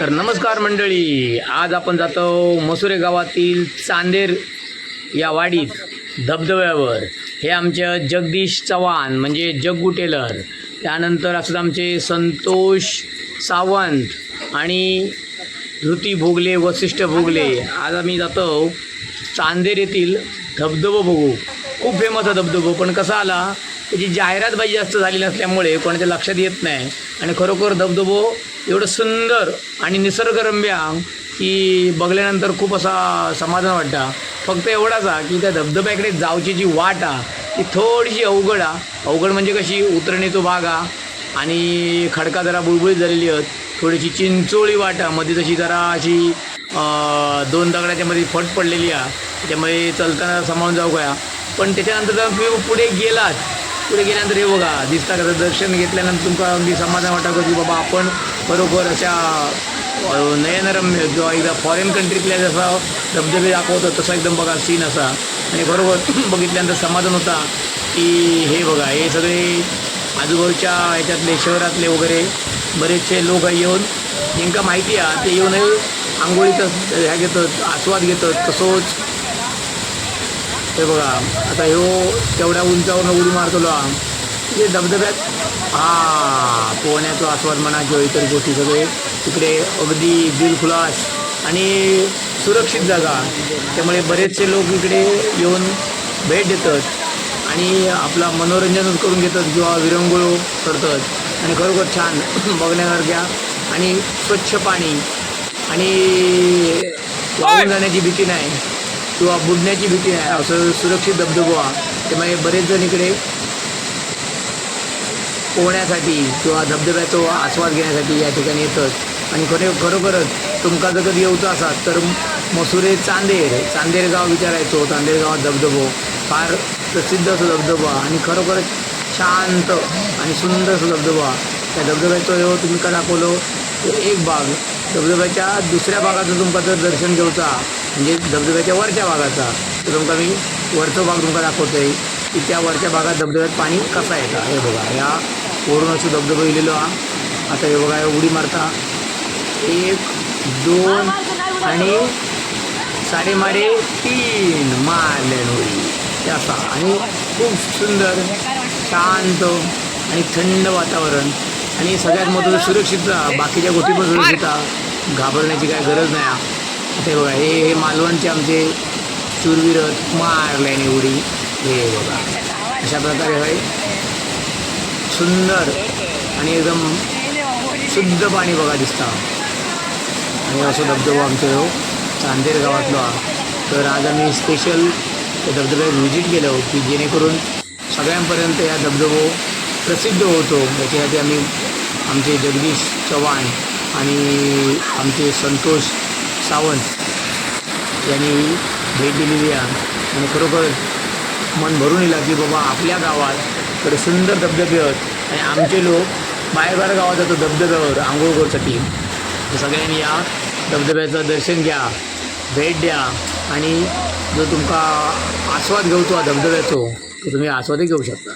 तर नमस्कार मंडळी आज आपण जातो मसुरे गावातील चांदेर या वाडीत धबधब्यावर. हे आमच्या जगदीश चव्हाण म्हणजे जग्गू टेलर. त्यानंतर असतात आमचे संतोष सावंत आणि धृती भोगले वसिष्ठ भोगले. आज आम्ही जातो चांदेर येथील धबधबो बघू. खूप फेमस आहे धबधबो पण कसा आला? त्याची जाहिरात बाई जास्त झाली नसल्यामुळे कोणाच्या लक्षात येत नाही. आणि खरोखर धबधबो एवढं सुंदर आणि निसर्गरम्य की बघल्यानंतर खूप असा समाधान वाटतं. फक्त एवढाच आहे की त्या धबधब्याकडे जाऊची जी वाट आहे ती थोडीशी अवघड आहे. अवघड म्हणजे कशी उतरणीचो भाग आ आणि खडका जरा बुळबुळीत झालेली आहेत. थोडीशी चिंचोळी वाट आहे. मध्ये तशी जरा अशी दोन दगडाच्या मध्ये फट पडलेली आहे. त्याच्यामध्ये चलताना समान जाऊ काय पण त्याच्यानंतर जर तुम्ही पुढे गेलात. पुढे गेल्यानंतर हे बघा दिसता का? दर्शन घेतल्यानंतर तुमका अगदी समाधान वाटतं की बाबा आपण बरोबर अशा नयनरम्य किंवा एकदा फॉरेन कंट्रीतल्या जसा धबधबे दाखवतो तसा एकदम बघा सीन असा. आणि बरोबर बघितल्यानंतर समाधान होता की हे बघा हे सगळे आजूबाजूच्या ह्याच्यातले शहरातले वगैरे बरेचसे लोक येऊन ज्यांका माहिती आहे ते येऊन आंघोळीचं ह्या घेतात आस्वाद घेतात तसंच हे बघा आता ह्यो तेवढ्या उंचावरनं उडी मारतो हा. म्हणजे धबधब्यात हा पोहण्याचा आस्वाद म्हणा किंवा इतर गोष्टी सगळे तिकडे अगदी दिलखुलास आणि सुरक्षित जागा. त्यामुळे बरेचसे लोक इकडे येऊन भेट देतात आणि आपला मनोरंजनच करून घेतात किंवा विरंगुळ करतात. आणि खरोखर छान बघण्यासारख्या आणि स्वच्छ पाणी आणि वाहून जाण्याची भीती नाही. किंवा बुडण्याची भीती आहे असं सुरक्षित धबधबा त्यामुळे बरेच जण इकडे पोहण्यासाठी किंवा धबधब्याचा आस्वाद घेण्यासाठी या ठिकाणी येतात. आणि खरे खरोखरच तुमका जर कधी येऊचं असाल तर मसुरे चांदेर चांदेर गाव विचारायचो चांदेर गावात धबधबो फार प्रसिद्ध असं धबधबा आणि खरोखरच शांत आणि सुंदर असं धबधबा. त्या धबधब्याचं तुम्ही का दाखवलो तो एक भाग धबधब्याच्या दुसऱ्या भागाचं तुमका जर दर्शन घेऊचा म्हणजे धबधब्याच्या वरच्या भागाचा तर तुमका मी वरचो भाग तुमका दाखवतोय. की त्या वरच्या भागात धबधब्यात पाणी कसा येतं? हे बघा ह्या पूर्ण असं धबधबा येलेलो हा. आता हे बघा उडी मारता. एक दोन आणि साडेमारे तीन मारलेन उडी ते असा आणि खूप सुंदर शांत आणि थंड वातावरण. आणि सगळ्यात महत्त्वाचं सुरक्षितता बाकीच्या गोष्टी पण सुरक्षितता. घाबरण्याची काय गरज नाही ते आता हे बघा हे हे मालवणचे आमचे शूरवीरत मारल्याने उडी. हे बघा. अशा प्रकारे हे सुंदर आणि एकदम शुद्ध पाणी बघा दिसता आणि असं धबधबो आमचं हो चांदेर गावातलो हा. तर आज आम्ही स्पेशल त्या धबधब्यात व्हिजिट केलो हो, की जेणेकरून सगळ्यांपर्यंत या धबधबो प्रसिद्ध होतो. याच्यासाठी आम्ही आमचे जगदीश चव्हाण आणि आमचे संतोष सावंत यांनी भेट दिलेली आहे. आणि खरोखर मन भरून येईल की बाबा आपल्या गावात तर सुंदर धबधबे आहेत. आणि आमचे लोक बाहेर गावात जातो धबधब्यावर आंघोळ करूसाठी. तर सगळ्यांनी या धबधब्याचं दर्शन घ्या भेट द्या. आणि जो तुमका आस्वाद घेऊचो हा धबधब्याचो तो तुम्ही आस्वादही घेऊ शकता.